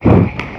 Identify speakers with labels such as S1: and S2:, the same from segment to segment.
S1: Hello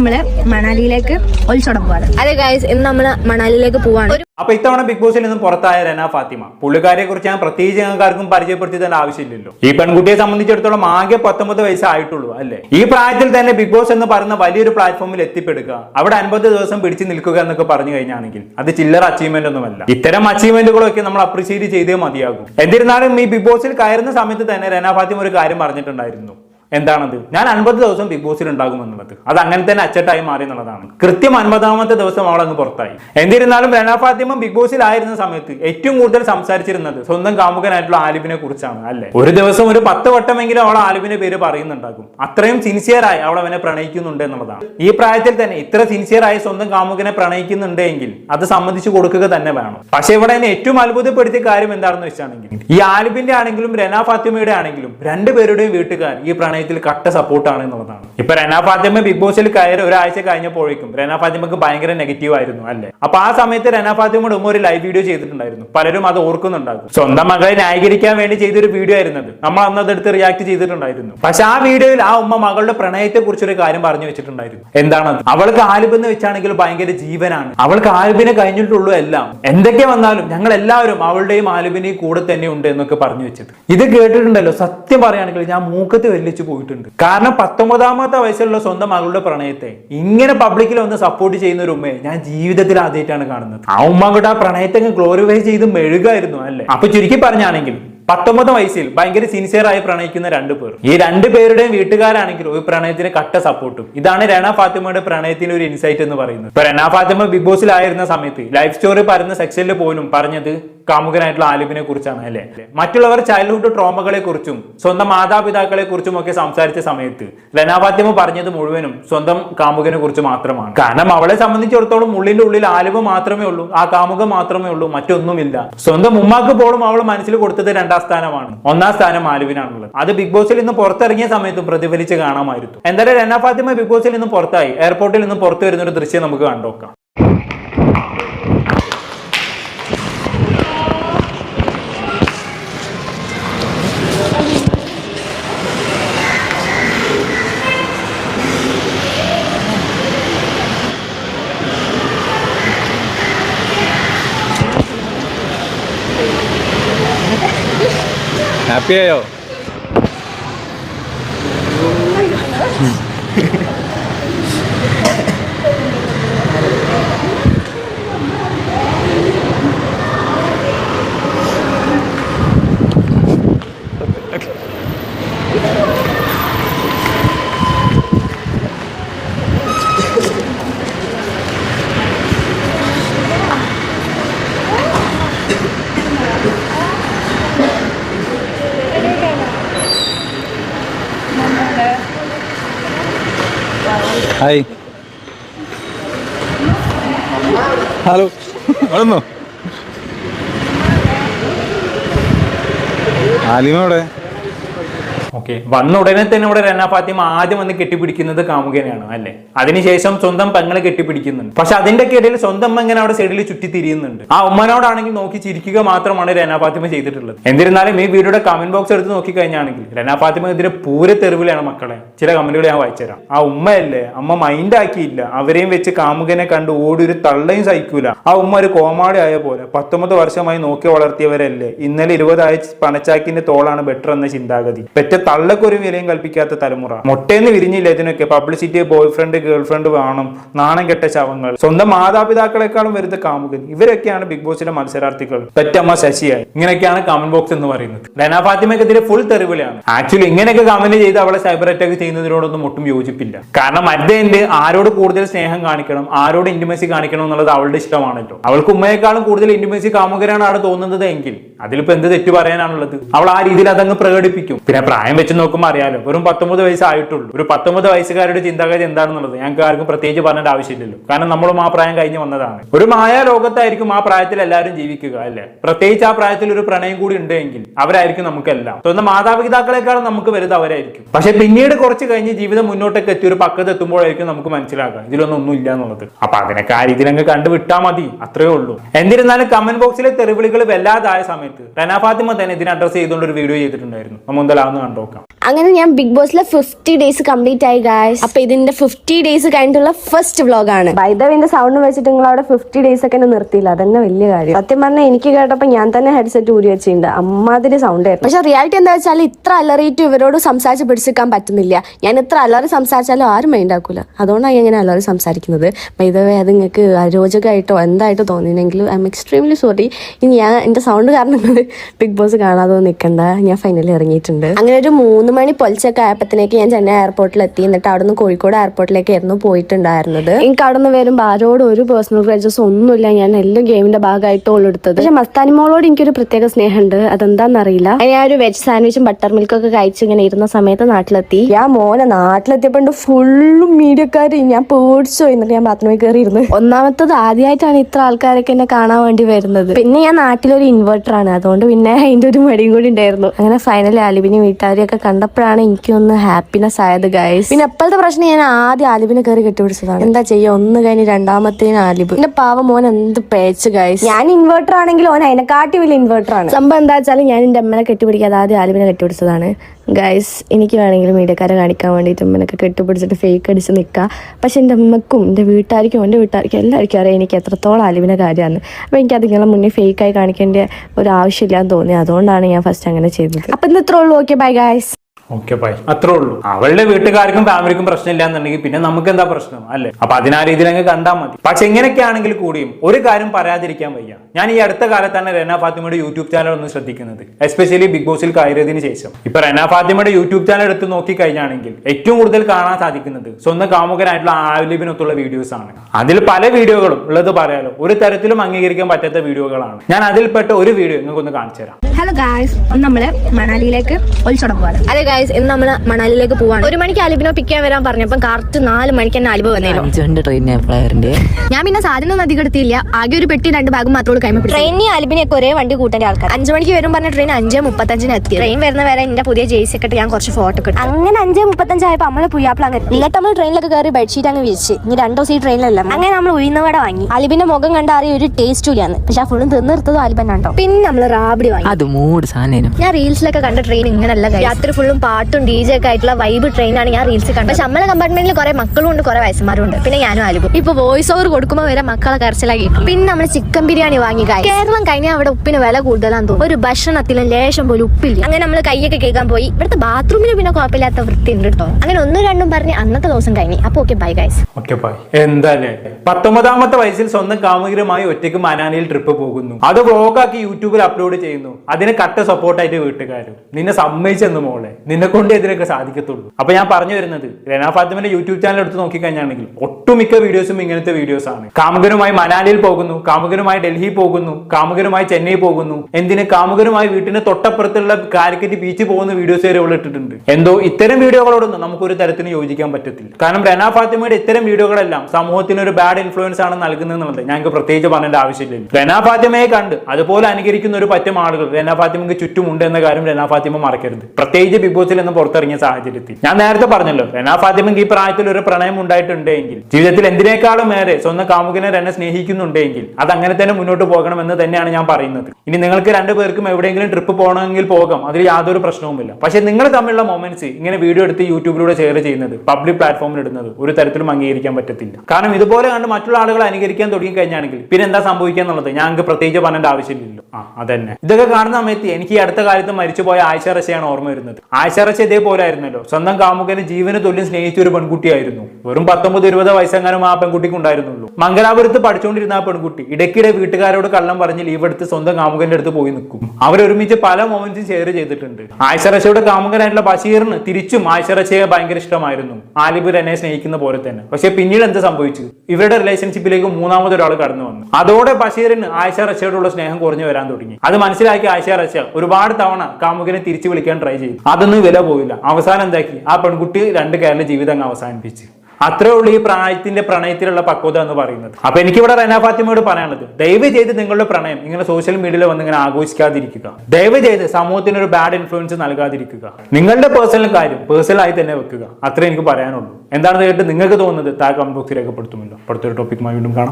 S1: നമ്മൾ മണാലിയിലേക്ക് ഒളിച്ചോടം പോവാണ്.
S2: അതെ ഗായ്സ് ഇന്ന് നമ്മൾ മണാലിയിലേക്ക് പോവാണ്.
S3: അപ്പൊ ഇത്തവണ ബിഗ് ബോസിൽ നിന്നും പുറത്തായ രന ഫാത്തിമ. പുള്ളിക്കാരെ കുറിച്ച് ഞാൻ പ്രത്യേകിച്ച് ഞങ്ങൾക്കാർക്കും പരിചയപ്പെടുത്തി തന്നെ ആവശ്യമില്ലല്ലോ. ഈ പെൺകുട്ടിയെ സംബന്ധിച്ചിടത്തോളം ആകെ പത്തൊമ്പത് വയസ്സായിട്ടുള്ളൂ അല്ലെ? ഈ പ്രായത്തിൽ തന്നെ ബിഗ് ബോസ് എന്ന് പറയുന്ന വലിയൊരു പ്ലാറ്റ്ഫോമിൽ എത്തിപ്പെടുക അവിടെ അൻപത് ദിവസം പിടിച്ചു നിൽക്കുക എന്നൊക്കെ പറഞ്ഞു കഴിഞ്ഞാണെങ്കിൽ അത് ചില്ലറ അച്ചീവ്മെന്റ് ഒന്നുമല്ല. ഇത്തരം അച്ചീവ്മെന്റുകളൊക്കെ നമ്മൾ അപ്രിഷിയേറ്റ് ചെയ്തേ മതിയാകും. എന്നിരുന്നാലും ഈ ബിഗ് ബോസിൽ കയറുന്ന സമയത്ത് തന്നെ രന ഫാത്തിമ ഒരു കാര്യം പറഞ്ഞിട്ടുണ്ടായിരുന്നു. എന്താണത്? ഞാൻ അൻപത് ദിവസം ബിഗ് ബോസിൽ ഉണ്ടാകും എന്നുള്ളത്. അത് അങ്ങനെ തന്നെ അച്ചട്ടായി മാറി എന്നുള്ളതാണ്. കൃത്യം അൻപതാമത്തെ ദിവസം അവൾ അങ്ങ് പുറത്തായി. എന്നിരുന്നാലും റെന ഫാത്തിമ ബിഗ് ബോസിൽ ആയിരുന്ന സമയത്ത് ഏറ്റവും കൂടുതൽ സംസാരിച്ചിരുന്നത് സ്വന്തം കാമുകനായിട്ടുള്ള ആലിബിനെ കുറിച്ചാണ് അല്ലെ? ഒരു ദിവസം ഒരു പത്ത് വട്ടമെങ്കിലും അവൾ ആലിബിന്റെ പേര് പറയുന്നുണ്ടാകും. അത്രയും സിൻസിയറായി അവൾ അവനെ പ്രണയിക്കുന്നുണ്ട് എന്നുള്ളതാണ്. ഈ പ്രായത്തിൽ തന്നെ ഇത്ര സിൻസിയറായി സ്വന്തം കാമുകനെ പ്രണയിക്കുന്നുണ്ട് എങ്കിൽ അത് സമ്മതിച്ചു കൊടുക്കുക തന്നെ വേണം. പക്ഷെ ഇവിടെ എന്നെ ഏറ്റവും അത്ഭുതപ്പെടുത്തിയ കാര്യം എന്താണെന്ന് വെച്ചാണെങ്കിൽ ഈ ആലിബിന്റെ ആണെങ്കിലും റെന ഫാത്തിമയുടെ ആണെങ്കിലും രണ്ടുപേരുടെയും വീട്ടുകാർ ഈ പ്രണയത്തിൽ കട്ട സപ്പോർട്ടാണ് എന്നുള്ളതാണ്. ഇപ്പൊ റെന ഫാത്തിമ ബിഗ് ബോസിൽ കയറി ഒരാഴ്ച കഴിഞ്ഞപ്പോഴേക്കും റെന ഫാത്തിമക്ക് ഭയങ്കര നെഗറ്റീവ് ആയിരുന്നു അല്ലെ? അപ്പൊ ആ സമയത്ത് റെന ഫാത്തിമയുടെ ഉമ്മ ഒരു ലൈവ് വീഡിയോ ചെയ്തിട്ടുണ്ടായിരുന്നു. പലരും അത് ഓർക്കുന്നുണ്ടാകും. സ്വന്തം മകളെ ന്യായീകരിക്കാൻ വേണ്ടി ചെയ്തൊരു വീഡിയോ ആയിരുന്നത് നമ്മൾ അന്ന് അതെടുത്ത് റിയാക്ട് ചെയ്തിട്ടുണ്ടായിരുന്നു. പക്ഷെ ആ വീഡിയോയിൽ ആ ഉമ്മ മകളുടെ പ്രണയത്തെ കുറിച്ചൊരു കാര്യം പറഞ്ഞു വെച്ചിട്ടുണ്ടായിരുന്നു. എന്താണത്? അവൾക്ക് ആലുബെന്ന് വെച്ചാണെങ്കിൽ ഭയങ്കര ജീവനാണ്. അവൾക്ക് ആലുബിനെ കഴിഞ്ഞിട്ടുള്ളൂ എല്ലാം. എന്തൊക്കെ വന്നാലും ഞങ്ങൾ എല്ലാവരും അവളുടെയും ആലുബിനെയും കൂടെ തന്നെ ഉണ്ട് എന്നൊക്കെ പറഞ്ഞു വെച്ചത്. ഇത് കേട്ടിട്ടുണ്ടല്ലോ? സത്യം പറയുകയാണെങ്കിൽ ഞാൻ മൂക്കത്ത് വെല്ലിച്ചു പോയിട്ടുണ്ട്. കാരണം പത്തൊമ്പതാമത്തെ വയസ്സിലുള്ള സ്വന്തം മകളുടെ പ്രണയത്തെ ഇങ്ങനെ പബ്ലിക്കിൽ ഒന്ന് സപ്പോർട്ട് ചെയ്യുന്ന ഒരു ഉമ്മയെ ഞാൻ ജീവിതത്തിൽ ആദ്യമായിട്ടാണ് കാണുന്നത്. ആ ഉമ്മകളുടെ ആ പ്രണയത്തെ ഗ്ലോറിഫൈ ചെയ്ത് മെഴുകായിരുന്നു അല്ലേ? അപ്പൊ ചുരുക്കി പറഞ്ഞാണെങ്കിൽ പത്തൊമ്പത് വയസ്സിൽ ഭയങ്കര സിൻസിയർ ആയി പ്രണയിക്കുന്ന രണ്ട് പേർ. ഈ രണ്ട് പേരുടെയും വീട്ടുകാരാണെങ്കിലും ഈ പ്രണയത്തിന് കട്ട സപ്പോർട്ടും ഇതാണ് രണ ഫാത്തിമയുടെ പ്രണയത്തിന്റെ ഒരു ഇൻസൈറ്റ് എന്ന് പറയുന്നത്. ഇപ്പൊ രണ ഫാത്തിമ ബിഗ് ബോസിലായിരുന്ന സമയത്ത് ലൈഫ് സ്റ്റോറി പറയുന്ന സെക്ഷനിൽ പോലും പറഞ്ഞത് കാമുകനായിട്ടുള്ള ആലിബിനെ കുറിച്ചാണ് അല്ലെ? മറ്റുള്ളവർ ചൈൽഡ്ഹുഡ് ട്രോമകളെ കുറിച്ചും സ്വന്തം മാതാപിതാക്കളെ കുറിച്ചും ഒക്കെ സംസാരിച്ച സമയത്ത് ലനാവാദ്യമ പറഞ്ഞത് മുഴുവനും സ്വന്തം കാമുകനെ കുറിച്ച് മാത്രമാണ്. കാരണം അവളെ സംബന്ധിച്ചിടത്തോളം ഉള്ളിന്റെ ഉള്ളിൽ ആലിബ് മാത്രമേ ഉള്ളൂ ആ കാമുക മാത്രമേ ഉള്ളൂ മറ്റൊന്നുമില്ല. സ്വന്തം ഉമ്മാക്ക് പോലും അവൾ മനസ്സിൽ കൊടുത്തത് രണ്ടാം സ്ഥാനമാണ് ഒന്നാം സ്ഥാനം ആലുവിനാണുള്ളത് അത് ബിഗ് ബോസിൽ നിന്ന് പുറത്തിറങ്ങിയ സമയത്തും പ്രതിഫലിച്ച് കാണാമായിരുന്നു. എന്തായാലും രന ഫാത്തിമ ബിഗ് ബോസിൽ നിന്ന് പുറത്തായി. എയർപോർട്ടിൽ നിന്ന് പുറത്തു വരുന്ന ഒരു ദൃശ്യം നമുക്ക് കണ്ടോക്കാം
S4: ഹാപ്പി ആയോ ഹായ്. ഹലോ. വളർന്നോ ആലിമ എവിടെ?
S3: ഓക്കെ. വന്ന ഉടനെ തന്നെ ഇവിടെ രന ഫാത്തിമ ആദ്യം വന്ന് കെട്ടിപ്പിടിക്കുന്നത് കാമുകനെയാണ് അല്ലെ? അതിനുശേഷം സ്വന്തം പെങ്ങളെ കെട്ടിപ്പിടിക്കുന്നുണ്ട്. പക്ഷെ അതിന്റെ ഒക്കെ ഇടയിൽ സ്വന്തം പെങ്ങനെ അവിടെ സൈഡിൽ ചുറ്റി തിരിയുന്നുണ്ട്. ആ ഉമ്മനോടാണെങ്കിൽ നോക്കി ചിരിക്കുക മാത്രമാണ് രന ഫാത്തിമ ചെയ്തിട്ടുള്ളത്. എന്നിരുന്നാലും ഈ വീഡിയോയുടെ കമന്റ് ബോക്സ് എടുത്ത് നോക്കി കഴിഞ്ഞാണെങ്കിൽ രന ഫാത്തിമ ഇതിന്റെ പൂര തെരുവിലാണ് മക്കളെ. ചില കമന്റുകൾ ഞാൻ വായിച്ചുതരാം ആ ഉമ്മയല്ലേ? അമ്മ മൈൻഡ് ആക്കിയില്ല. അവരെയും വെച്ച് കാമുകനെ കണ്ട് ഓടി ഒരു തള്ളയും സഹിക്കൂല. ആ ഉമ്മ ഒരു കോമാളി ആയ പോലെ പത്തൊമ്പത് വർഷമായി നോക്കി വളർത്തിയവരല്ലേ? ഇന്നലെ ഇരുപതായ പണച്ചാക്കിന്റെ തോളാണ് ബെറ്റർ എന്ന ചിന്താഗതി. പെറ്റ തള്ളക്കൊരു വിലയും കൽപ്പിക്കാത്ത തലമുറ. മൊട്ടേന്ന് വിരിഞ്ഞില്ല ഇതിനൊക്കെ. Publicity boyfriend girlfriend വേണം. നാണം കെട്ട ശവങ്ങൾ. സ്വന്തം മാതാപിതാക്കളെക്കാളും വരുന്ന കാമുകൻ. ഇവരൊക്കെയാണ് ബിഗ് ബോസിലെ മത്സരാർത്ഥികൾ. പെറ്റമ്മ ശശിയായി. ഇങ്ങനെയൊക്കെയാണ് കമന്റ് ബോക്സ് എന്ന് പറയുന്നത്. ഡനാ ഫാത്തിമക്കെതിരെ ഫുൾ തെറിവിലാണ് ആക്ച്വലി ഇങ്ങനെയൊക്കെ കമന്റ് ചെയ്ത് അവളെ സൈബർ അറ്റാക്ക് ചെയ്യുന്നതിനോടൊന്നും ഒട്ടും യോജിപ്പില്ല. കാരണം അദ്ദേഹത്തിന്റെ ആരോട് കൂടുതൽ സ്നേഹം കാണിക്കണം ആരോട് ഇന്റിമസി കാണിക്കണം എന്നുള്ളത് അവളുടെ ഇഷ്ടമാണല്ലോ അവൾക്ക് ഉമ്മയെക്കാളും കൂടുതൽ ഇന്റിമസി കാമുകരാണ് അവിടെ തോന്നുന്നത് എങ്കിൽ അതിലിപ്പോ എന്ത് തെറ്റ് പറയാനാണുള്ളത്? അവൾ ആ രീതിയിൽ അതങ്ങ് പ്രകടിപ്പിക്കും. പിന്നെ പ്രായം വെച്ച് വെച്ച് നോക്കുമ്പോൾ അറിയാലോ. വെറും പത്തൊമ്പത് വയസ്സായിട്ടുള്ളൂ ഒരു പത്തൊമ്പത് വയസ്സുകാരുടെ ചിന്താഗതി എന്താണെന്നുള്ളത് ഞങ്ങൾക്ക് ആർക്കും പ്രത്യേകിച്ച് പറഞ്ഞേണ്ട ആവശ്യമില്ലല്ലോ. കാരണം നമ്മളും ആ പ്രായം കഴിഞ്ഞ് വന്നതാണ്. ഒരു മായ ലോകത്തായിരിക്കും ആ പ്രായത്തിൽ എല്ലാവരും ജീവിക്കുക അല്ലേ? പ്രത്യേകിച്ച് ആ പ്രായത്തിൽ ഒരു പ്രണയം കൂടി ഉണ്ടെങ്കിൽ അവരായിരിക്കും നമുക്കെല്ലാം. സ്വന്തം മാതാപിതാക്കളെക്കാളും നമുക്ക് വലുത് അവരായിരിക്കും. പക്ഷെ പിന്നീട് കുറച്ച് കഴിഞ്ഞ് ജീവിതം മുന്നോട്ടേക്ക് എത്തി ഒരു പക്കത്ത് എത്തുമ്പോഴായിരിക്കും നമുക്ക് മനസ്സിലാക്കുക ഇതിലൊന്നും ഒന്നും ഇല്ല എന്നുള്ളത്. അപ്പൊ അതിനൊക്കെ ആ രീതിയിലങ്ങ് കണ്ടു വിട്ടാ മതി. അത്രേ ഉള്ളൂ. എന്നിരുന്നാലും കമന്റ് ബോക്സിലെ തെറിവിളികൾ വല്ലാതായ സമയത്ത് റെന ഫാത്തിമ തന്നെ ഇതിനെ അഡ്രസ് ചെയ്തുകൊണ്ട് ഒരു വീഡിയോ ചെയ്തിട്ടുണ്ടായിരുന്നു. നമ്മൾ എന്തായാലും കണ്ടു? നോക്കാം.
S2: അങ്ങനെ ഞാൻ ബിഗ് ബോസിലെ ഫിഫ്റ്റി ഡേയ്സ് കംപ്ലീറ്റ് ആയി ഗായ്സ് അപ്പൊ ഇതിന്റെ ഫിഫ്റ്റി ഡേയ്സ് കഴിഞ്ഞിട്ടുള്ള ഫസ്റ്റ് വ്ലോഗാണ്
S1: വൈദവിന്റെ സൗണ്ട് വെച്ചിട്ട് നിങ്ങൾ അവിടെ ഫിഫ്റ്റി ഡേയ്സ് ഒക്കെ നിർത്തിയില്ല. അതന്നെ വലിയ കാര്യം. സത്യം പറഞ്ഞാൽ എനിക്ക് കേട്ടപ്പോ ഞാൻ തന്നെ ഹെഡ്സെറ്റ് ഊരി വെച്ചിട്ടുണ്ട്. അമ്മാതിരി സൗണ്ട് ആയിരുന്നു.
S2: പക്ഷെ റിയാലിറ്റി എന്താ വെച്ചാൽ ഇത്ര അലറിയിട്ട് ഇവരോട് സംസാരിച്ച് പിടിച്ചെടുക്കാൻ പറ്റുന്നില്ല. ഞാൻ ഇത്ര അലറി സംസാരിച്ചാലും ആരും മൈൻഡ് ആക്കൂല. അതുകൊണ്ടാണ് ഞാൻ ഇങ്ങനെ അലറി സംസാരിക്കുന്നത്. വൈദവേ അത് നിങ്ങൾക്ക് അരോചകമായിട്ടോ എന്തായിട്ടോ തോന്നിയില്ലെങ്കിൽ ഐ എം എക്സ്ട്രീംലി സോറി ഇനി ഞാൻ എന്റെ സൗണ്ട് കാരണം ബിഗ് ബോസ് കാണാതെ നിൽക്കണ്ട. ഞാൻ ഫൈനലി ഇറങ്ങിയിട്ടുണ്ട്. അങ്ങനെ ഒരു മൂന്ന് മണി പൊലിച്ചൊക്കെ ആയപ്പത്തിനേക്ക് ഞാൻ ചെന്നൈ എയർപോർട്ടിൽ എത്തി എന്നിട്ട് അവിടുന്ന് കോഴിക്കോട് എയർപോർട്ടിലേക്കായിരുന്നു പോയിട്ടുണ്ടായിരുന്നത്. എനിക്ക് അവിടുന്ന് വരുമ്പോൾ ആരോടും ഒരു പേഴ്സണൽ ഗ്രജസ് ഒന്നുമില്ല. ഞാൻ എല്ലാം ഗെയിമിന്റെ ഭാഗമായിട്ട് എടുത്തത്. പക്ഷെ മസ്താനി മോളോട് എനിക്കൊരു പ്രത്യേക സ്നേഹമുണ്ട്. അതെന്താണെന്നറിയില്ല ഞാൻ ഒരു വെജ് സാൻഡ്വിച്ചും ബട്ടർ മിൽക്കും ഒക്കെ കഴിച്ച് ഇങ്ങനെ ഇരുന്ന സമയത്ത് നാട്ടിലെത്തി. ഞാൻ മോനെ നാട്ടിലെത്തിയപ്പോണ്ട് ഫുള്ളും മീഡിയക്കാർ ഞാൻ പേടിച്ചു. എന്നിട്ട് ഞാൻ ബാത്റൂമിൽ കയറിയിരുന്നു ഒന്നാമത്തത് ആദ്യമായിട്ടാണ് ഇത്ര ആൾക്കാരൊക്കെ എന്നെ കാണാൻ വേണ്ടി വരുന്നത്. പിന്നെ ഞാൻ നാട്ടിലൊരു ഇൻവെർട്ടർ ആണ്. അതുകൊണ്ട് പിന്നെ അതിന്റെ ഒരു മടിയും കൂടി ഉണ്ടായിരുന്നു. അങ്ങനെ ഫൈനലി ആലിബിനി വീട്ടുകാരെയൊക്കെ കണ്ടപ്പോഴാണ് എനിക്കൊന്ന് ഹാപ്പിനെസ് ആയത് ഗൈസ് പിന്നെ എപ്പോഴത്തെ പ്രശ്നം ഞാൻ ആദ്യം ആലിബിനെ കയറി കെട്ടിപിടിച്ചതാണ് എന്താ ചെയ്യുക ഒന്ന് കഴിഞ്ഞ് രണ്ടാമത്തേന് ആലിബ്. പിന്നെ പാവ മോൻ എന്ത് പേച്ച് ഗൈസ്
S1: ഞാൻ ഇൻവേർട്ടർ ആണെങ്കിൽ ഓൻ അതിനെക്കാട്ടി വലിയ ഇൻവേർട്ടർ ആണ്.
S2: സംഭവം എന്താ വെച്ചാൽ ഞാൻ എന്റെ അമ്മനെ കെട്ടിപ്പിടിക്കാതെ ആദ്യം ആലിബിനെ കെട്ടിപ്പിടിച്ചതാണ്. ഗൈസ് എനിക്ക് വേണമെങ്കിൽ മീഡിയക്കാരെ കാണിക്കാൻ വേണ്ടിയിട്ട് അമ്മനൊക്കെ കെട്ടിപ്പിടിച്ചിട്ട് ഫേക്ക് അടിച്ച് നിൽക്കുക പക്ഷെ എന്റെ അമ്മക്കും എന്റെ വീട്ടുകാർക്കും എന്റെ വീട്ടുകാർക്കും എല്ലാവർക്കും അറിയാം എനിക്ക് എത്രത്തോളം അലിവിന്റെ കാര്യമാണ്. അപ്പോൾ എനിക്കത് ഇങ്ങനെ മുന്നേ ഫേക്കായി കാണിക്കേണ്ട ഒരു ആവശ്യമില്ലാന്ന് തോന്നി. അതുകൊണ്ടാണ് ഞാൻ ഫസ്റ്റ് അങ്ങനെ ചെയ്തത്. അപ്പം ഇന്ന് ഇത്രേ ഉള്ളൂ. Okay bye guys
S3: okay bye അത്രേ ഉള്ളൂ. അവളുടെ വീട്ടുകാർക്കും ഫാമിലിക്കും പ്രശ്നമില്ല എന്നുണ്ടെങ്കിൽ പിന്നെ നമുക്ക് എന്താ പ്രശ്നം അല്ലേ? അപ്പൊ അതിനാ രീതിയിൽ അങ്ങ് കണ്ടാൽ മതി. പക്ഷെ ഇങ്ങനെയൊക്കെ ആണെങ്കിൽ കൂടിയും ഒരു കാര്യം പറയാതിരിക്കാൻ വയ്യ. ഞാൻ ഈ അടുത്ത കാലത്താണ് റെന ഫാത്തിമയുടെ യൂട്യൂബ് ചാനൽ ഒന്ന് ശ്രദ്ധിക്കുന്നത്. എസ്പെഷ്യലി ബിഗ് ബോസിൽ കയറിയതിന് ശേഷം. ഇപ്പൊ റെന ഫാത്തിമയുടെ യൂട്യൂബ് ചാനൽ എടുത്ത് നോക്കി കഴിഞ്ഞാണെങ്കിൽ ഏറ്റവും കൂടുതൽ കാണാൻ സാധിക്കുന്നത് സ്വന്തം കാമുകനായിട്ടുള്ള ആലിബിനൊത്തുള്ള വീഡിയോസ് ആണ്. അതിൽ പല വീഡിയോകളും ഉള്ളത് പറയാലോ. ഒരു തരത്തിലും അംഗീകരിക്കാൻ പറ്റാത്ത വീഡിയോകളാണ്. ഞാൻ അതിൽപ്പെട്ട ഒരു വീഡിയോ നിങ്ങൾക്ക് ഒന്ന് കാണിച്ചു തരാം
S1: ഹലോ ഗായ്സ് നമ്മൾ മണാലിയിലേക്ക് ഒളിച്ചോടം പോകാം
S2: അതെ ഗൈസ് ഇന്ന് നമ്മൾ മണാലിയിലേക്ക് പോവാണ്. ഒരു മണിക്ക് അലിബിനോ പിക്ക് ചെയ്യാൻ വരാൻ പറഞ്ഞു. പറഞ്ഞപ്പം കറക്റ്റ് നാല് മണിക്ക് തന്നെ അലിബ്
S5: വന്നേരും
S2: ഞാൻ പിന്നെ സാധനം ഒന്നും അധികം എടുത്തില്ല. ആകെ ഒരു പെട്ടി രണ്ട് ബാഗ് മാത്രമേ കഴിയുമ്പോൾ ട്രെയിനിന് അലിബിനൊക്കെ ഒരേ വണ്ടി കൂട്ടേണ്ട ആൾക്കാർ അഞ്ചു മണിക്ക് വരും പറഞ്ഞ ട്രെയിൻ അഞ്ച് മുപ്പത്തഞ്ചിന് എത്തി. ട്രെയിൻ വരുന്ന വരെ എന്റെ പുതിയ ജേഴ്സി ഒക്കെ ഇട്ട് ഞാൻ കുറച്ച് ഫോട്ടോ കിട്ടും
S1: അങ്ങനെ അഞ്ചേ മുപ്പത്തഞ്ചായപ്പോ നമ്മളെ പുയ്യാപ്പിള അങ്ങനെ
S2: എന്നിട്ട് നമ്മൾ ട്രെയിനിലൊക്കെ കയറി ബെഡ്ഷീറ്റ് അങ്ങ് വിരിച്ച്. ഇനി രണ്ടോ ദിവസം ഈ ട്രെയിനിലല്ല
S1: അങ്ങനെ നമ്മൾ ഉയർന്നവടെ വാങ്ങി.
S2: അലിബിന്റെ മുഖം കണ്ട അറിയ ഒരു ടേസ്റ്റ് ഇല്ലാന്ന് പക്ഷെ ആ ഫുള്ളും തിന്നെടുത്തതും ഉണ്ടോ പിന്നെ നമ്മൾ റാബിഡി വാങ്ങി.
S5: അത് മൂട് സാധനം
S2: ഞാൻ റീൽസിലൊക്കെ കണ്ട ട്രെയിൻ ഇങ്ങനല്ല guys. രാത്രി ഫുള്ളും പാട്ടും ഡി ജെ ഒക്കെ ആയിട്ടുള്ള വൈബ് ട്രെയിനാണ് ഞാൻ റീൽസ് കണ്ടത്. പക്ഷെ നമ്മളെ കമ്പാർട്ട്മെന്റിൽ കുറെ മക്കളും ഉണ്ട് കുറെ വയസ്സന്മാരും ഉണ്ട് പിന്നെ ഞാനും ആലുകും ഇപ്പൊ വോയിസ് ഓവർ കൊടുക്കുമ്പോൾ വരെ മക്കളെ കരച്ചിലാക്കി പിന്നെ നമ്മൾ ചിക്കൻ ബിരിയാണി വാങ്ങി. കേരളം കഴിഞ്ഞാൽ അവിടെ ഉപ്പിന് വില കൂടുതലാന്ന് തോന്നുന്നു. ഒരു ഭക്ഷണത്തിലും ലേശം പോലും ഉപ്പില്ല. അങ്ങനെ നമ്മൾ കൈയൊക്കെ കേൾക്കാൻ പോയി. ഇവിടുത്തെ ബാത്റൂമിന് പിന്നെ കുഴപ്പമില്ലാത്ത വൃത്തി ഉണ്ട് കേട്ടോ. അങ്ങനെ ഒന്നും രണ്ടും പറഞ്ഞ് അന്നത്തെ ദിവസം കഴിഞ്ഞു. അപ്പൊ okay bye guys
S3: okay bye പത്തൊമ്പതാമത്തെ വയസ്സിൽ സ്വന്തം കാമുകരുമായി ഒറ്റയ്ക്ക് മനാലിയിൽ ട്രിപ്പ് പോകുന്നു. അത് വ്ളോഗാക്കി യൂട്യൂബിൽ അപ്ലോഡ് ചെയ്യുന്നു. അതിന് കട്ട സപ്പോർട്ടായിട്ട് വീട്ടുകാരും. നിന്നെ സമ്മതിച്ചെന്ന് മോളെ. നിന്നെ കൊണ്ട് ഇതിനൊക്കെ സാധിക്കത്തുള്ളൂ. അപ്പൊ ഞാൻ പറഞ്ഞു വരുന്നത് രനാ ഫാത്തിമിന്റെ യൂട്യൂബ് ചാനൽ എടുത്ത് നോക്കിക്കഴിഞ്ഞാണെങ്കിൽ ഒട്ടുമിക്ക വീഡിയോസും ഇങ്ങനത്തെ വീഡിയോസ് ആണ്. കാമുകനുമായി മനാലിയിൽ പോകുന്നു കാമുകനുമായി ഡൽഹി പോകുന്നു കാമുകനുമായി ചെന്നൈ പോകുന്നു. എന്തിന്? കാമുകനുമായി വീട്ടിന് തൊട്ടപ്പുറത്തുള്ള കാലിക്കറ്റ് ബീച്ച് പോകുന്ന വീഡിയോസ് വരെ ഇവിടെ ഇട്ടിട്ടുണ്ട്. എന്തോ ഇത്തരം വീഡിയോകളോടൊന്നും നമുക്ക് ഒരു തരത്തിന് യോജിക്കാൻ പറ്റത്തില്ല. കാരണം റെന ഫാത്തിമയുടെ ഇത്തരം വീഡിയോകളെല്ലാം സമൂഹത്തിന് ഒരു ബാഡ് ഇൻഫ്ലുവൻസ് ആണ് നൽകുന്നത് എന്നുള്ളത് ഞങ്ങൾക്ക് പ്രത്യേകിച്ച് പറയേണ്ട ആവശ്യമില്ല റെന ഫാത്തിമയെ കണ്ട് അതുപോലെ അനുകരിക്കുന്ന ഒരു പറ്റം ആളുകൾ റെന ഫാത്തിമയ്ക്ക് ചുറ്റുമുണ്ട് എന്ന കാര്യം റെന ഫാത്തിമ മറക്കരുത്. പ്രത്യേകിച്ച് ബിഗ് ബോസിൽ നിന്ന് പുറത്തിറങ്ങിയ സാഹചര്യത്തിൽ. ഞാൻ നേരത്തെ പറഞ്ഞല്ലോ റെന ഫാത്തിമയ്ക്ക് ഈ പ്രായത്തിൽ ഒരു പ്രണയം ഉണ്ടായിട്ടുണ്ടെങ്കിൽ ജീവിതത്തിൽ എന്തിനേക്കാളും ഏറെ സ്വന്തം കാമുകനെ റെനെ സ്നേഹിക്കുന്നുണ്ടെങ്കിൽ അത് അങ്ങനെ തന്നെ മുന്നോട്ട് പോകണമെന്ന് തന്നെയാണ് ഞാൻ പറയുന്നത്. ഇനി നിങ്ങൾക്ക് രണ്ടു പേർക്കും എവിടെയെങ്കിലും ട്രിപ്പ് പോകണമെങ്കിൽ പോകാം അതിൽ യാതൊരു പ്രശ്നവുമില്ല. പക്ഷേ നിങ്ങൾ തമ്മിലുള്ള മൊമെന്റ്സ് ഇങ്ങനെ വീഡിയോ എടുത്ത് യൂട്യൂബിലൂടെ ഷെയർ ചെയ്യുന്നത് പബ്ലിക് പ്ലാറ്റ്ഫോമിൽ ഇടുന്നത് ഒരു തരത്തിലും അംഗീകരിക്കാൻ പറ്റത്തില്ല. കാരണം ഇതുപോലെ കണ്ട് മറ്റുള്ള ആളുകൾ അനുകരിക്കാൻ തുടങ്ങി കഴിഞ്ഞാണെങ്കിൽ പിന്നെ എന്താ സംഭവിക്കുക എന്നുള്ളത് ഞങ്ങൾക്ക് പ്രത്യേകിച്ച് പറയേണ്ട ആവശ്യമില്ലല്ലോ. ആ അതന്നെ. ഇതൊക്കെ കാണുന്ന സമയത്ത് എനിക്ക് ഈ അടുത്ത കാലത്ത് മരിച്ചുപോയ ആയിഷ റഷയാണ് ഓർമ്മ വരുന്നത്. റഷ ഇതേപോലെ ആയിരുന്നല്ലോ സ്വന്തം കാമുകന് ജീവന് തുല്യം സ്നേഹിച്ച ഒരു പെൺകുട്ടിയായിരുന്നു. വെറും പത്തൊമ്പത് ഇരുപത് വയസ്സെങ്ങാനും ആ പെൺകുട്ടിക്ക് ഉണ്ടായിരുന്നുള്ളൂ. മംഗലാപുരത്ത് പഠിച്ചുകൊണ്ടിരുന്ന ആ പെൺകുട്ടി ഇടയ്ക്കിടെ വീട്ടുകാരോട് കള്ളം പറഞ്ഞ് ലീവ് എടുത്ത് സ്വന്തം കാമുകന്റെ അടുത്ത് പോയി നിൽക്കും. അവരൊരുമിച്ച് പല മൊമെന്റ്സും ഷെയർ ചെയ്തിട്ടുണ്ട്. ആയിഷറച്ചയുടെ കാമുകനായിട്ടുള്ള ബഷീറിന് തിരിച്ചും ആയിഷറച്ചയെ ഭയങ്കര ഇഷ്ടമായിരുന്നു. ആലിബ് എന്നെ സ്നേഹിക്കുന്ന പോലെ തന്നെ. പക്ഷെ പിന്നീട് എന്ത് സംഭവിച്ചു? ഇവരുടെ റിലേഷൻഷിപ്പിലേക്ക് മൂന്നാമത് ഒരാൾ കടന്നു വന്നു. അതോടെ ബഷീറിന് ആയിഷറച്ചയോടുള്ള സ്നേഹം കുറഞ്ഞു വരാൻ തുടങ്ങി. അത് മനസ്സിലാക്കി ആയിഷറച്ച ഒരുപാട് തവണ കാമുകനെ തിരിച്ചു വിളിക്കാൻ ട്രൈ ചെയ്തു. അതൊന്നും വില പോയില്ല അവസാനം എന്താക്കി? ആ പെൺകുട്ടി രണ്ട് കേരള ജീവിതം അങ്ങ് അവസാനിപ്പിച്ചു. അത്രേ ഉള്ളൂ ഈ പ്രായത്തിന്റെ പ്രണയത്തിലുള്ള പക്വത എന്ന് പറയുന്നത്. അപ്പൊ എനിക്കിവിടെ റന ഫാത്തിമയോട് പറയാനുള്ളത്. ദയവ് ചെയ്ത് നിങ്ങളുടെ പ്രണയം ഇങ്ങനെ സോഷ്യൽ മീഡിയയിൽ വന്ന് ഇങ്ങനെ ആഘോഷിക്കാതിരിക്കുക. ദയവ് ചെയ്ത് സമൂഹത്തിന് ഒരു ബാഡ് ഇൻഫ്ലുവൻസ് നൽകാതിരിക്കുക. നിങ്ങളുടെ പേഴ്സണൽ കാര്യം പേഴ്സണൽ ആയി തന്നെ വെക്കുക. അത്രേ എനിക്ക് പറയാനുള്ളൂ. എന്താണെന്ന് കേട്ട് നിങ്ങൾക്ക് തോന്നുന്നത്? താ കമന്റ് ബോക്സിൽ രേഖപ്പെടുത്തുമല്ലോ. അടുത്തൊരു ടോപ്പിക്കുമായി വീണ്ടും കാണാം.